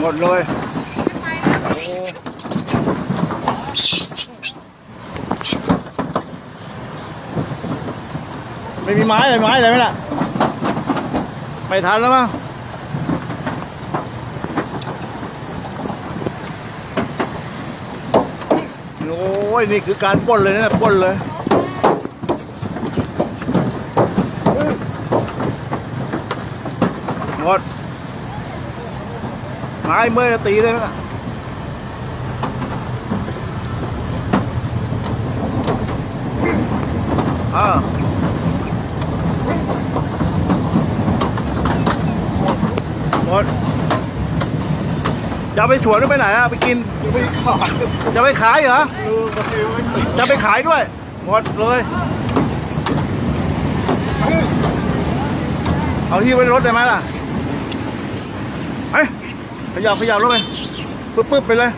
หมดเลยไม่มีไม้เลยไม้อะไรไหมล่ะ ไม่ทันแล้วมั้งโอ้ยนี่คือการป้นเลยนะป้นเลย หมดไม้เมื่อยจะตีเลยไหมล่ะอ่าหมดจะเอาไปสวนหรือไปไหนอะไปกินไม่ขายจะไปขายเหรอเออมาซื้อไว้กินจะไปขายด้วย หมดเลย เอาที่ไว้รถได้ไหมล่ะไปขยับขยับรถไปปึ๊บปึ๊บไปเลย